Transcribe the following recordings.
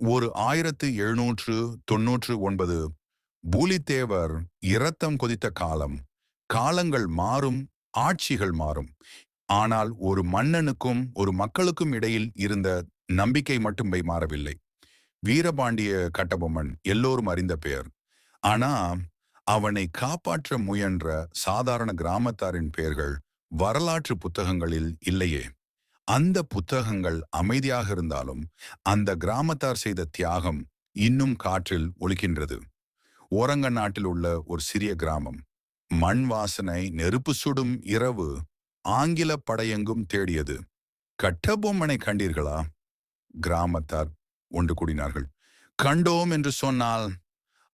ஒரு ஆயிரத்து எழுநூற்று தொன்னூற்று ஒன்பது பூலித்தேவர் இரத்தம் கொதித்த காலம். காலங்கள் மாறும் ஆட்சிகள் மாறும். ஆனால் ஒரு மன்னனுக்கும் ஒரு மக்களுக்கும் இடையில் இருந்த நம்பிக்கை மட்டும் போய் மாறவில்லை. வீரபாண்டிய கட்டபொம்மன் எல்லோரும் அறிந்த பெயர் ஆனா அவனை காப்பாற்ற முயன்ற சாதாரண கிராமத்தாரின் பெயர்கள் வரலாற்று புத்தகங்களில் இல்லையே. அந்த புத்தகங்கள் அமைதியாக இருந்தாலும் அந்த கிராமத்தார் செய்த தியாகம் இன்னும் காற்றில் ஒழிக்கின்றது ஓரங்க நாட்டில் உள்ள ஒரு சிறிய கிராமம். மண் வாசனை நெருப்பு சுடும் இரவு ஆங்கில படையெங்கும் தேடியது. கட்டபொம்மனை கண்டீர்களா? கிராமத்தார் ஒன்று கூடினார்கள். கண்டோம் என்று சொன்னால்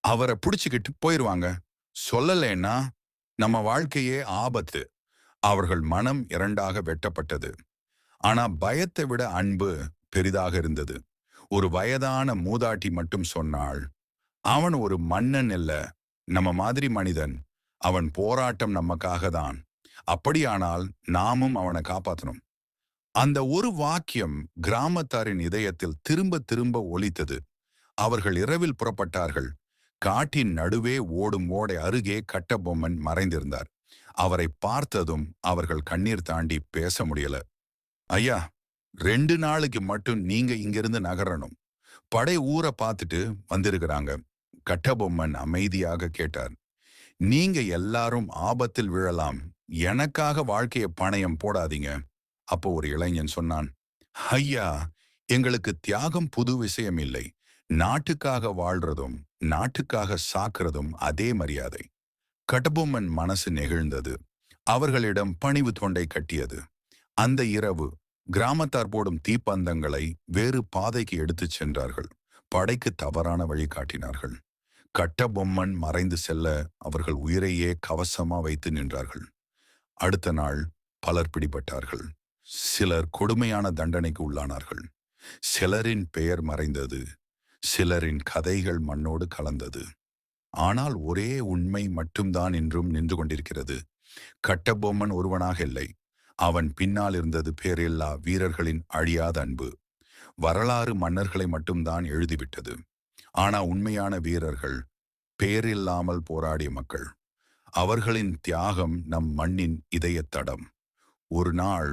அவரை பிடிச்சுக்கிட்டு போயிருவாங்க. சொல்லலைன்னா நம்ம வாழ்க்கையே ஆபத்து. அவர்கள் மனம் இரண்டாக வெட்டப்பட்டது. ஆனா பயத்தை விட அன்பு பெரிதாக இருந்தது. ஒரு வயதான மூதாட்டி மட்டும் சொன்னாள் அவன் ஒரு மன்னன் இல்ல நம்ம மாதிரி மனிதன். அவன் போராட்டம் நமக்காக தான். அப்படியானால் நாமும் அவனை காப்பாற்றணும் அந்த ஒரு வாக்கியம் கிராமத்தாரின் இதயத்தில் திரும்ப திரும்ப ஒலித்தது. அவர்கள் இரவில் புறப்பட்டார்கள். காட்டின் நடுவே ஓடும் ஓடை அருகே கட்டபொம்மன் மறைந்திருந்தார். அவரை பார்த்ததும் அவர்கள் கண்ணீர் தாண்டி பேச முடியல. ஐயா ரெண்டு நாளைக்கு மட்டும் நீங்க இங்கிருந்து நகரணும். படை ஊரை பார்த்துட்டு வந்திருக்கிறாங்க. கட்டபொம்மன் அமைதியாக கேட்டார். நீங்க எல்லாரும் ஆபத்தில் விழலாம். எனக்காக வாழ்க்கைய பணயம் போடாதீங்க. அப்போ ஒரு இளைஞன் சொன்னான். ஐயா எங்களுக்கு தியாகம் புது விஷயம் இல்லை. நாட்டுக்காக வாழ்றதும் நாட்டுக்காக சாக்குறதும் அதே மரியாதை. கட்டபொம்மன் மனசு நெகிழ்ந்தது. அவர்களிடம் பணிவு தொண்டை கட்டியது. அந்த இரவு கிராமத்தார் போடும் தீப்பந்தங்களை வேறு பாதைக்கு எடுத்துச் சென்றார்கள். படைக்கு தவறான வழி காட்டினார்கள். கட்டபொம்மன் மறைந்து செல்ல அவர்கள் உயிரையே கவசமா வைத்து நின்றார்கள். அடுத்த நாள் பலர் பிடிபட்டார்கள். சிலர் கொடுமையான தண்டனைக்கு உள்ளானார்கள். சிலரின் பெயர் மறைந்தது. சிலரின் கதைகள் மண்ணோடு கலந்தது. ஆனால் ஒரே உண்மை மட்டும்தான் இன்றும் நின்று கொண்டிருக்கிறது. கட்டபொம்மன் ஒருவனாக இல்லை. அவன் பின்னால் இருந்தது பேரில்லா வீரர்களின் அழியாத அன்பு. வரலாறு மன்னர்களை மட்டும்தான் எழுதிவிட்டது. ஆனா உண்மையான வீரர்கள் பேரில்லாமல் போராடிய மக்கள். அவர்களின் தியாகம் நம் மண்ணின் இதயத்தடம் ஒரு நாள்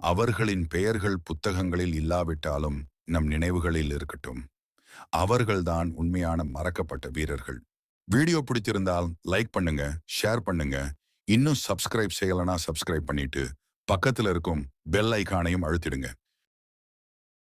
அவர்களின் பெயர்கள் புத்தகங்களில் இல்லாவிட்டாலும் நம் நினைவுகளில் இருக்கட்டும். அவர்கள்தான் உண்மையான மறக்கப்பட்ட வீரர்கள். வீடியோ பிடிச்சிருந்தால் லைக் பண்ணுங்க ஷேர் பண்ணுங்க. இன்னும் சப்ஸ்கிரைப் செய்யலைன்னா சப்ஸ்கிரைப் பண்ணிட்டு பக்கத்துல இருக்கும் பெல் ஐக்கானையும் அழுத்திடுங்க.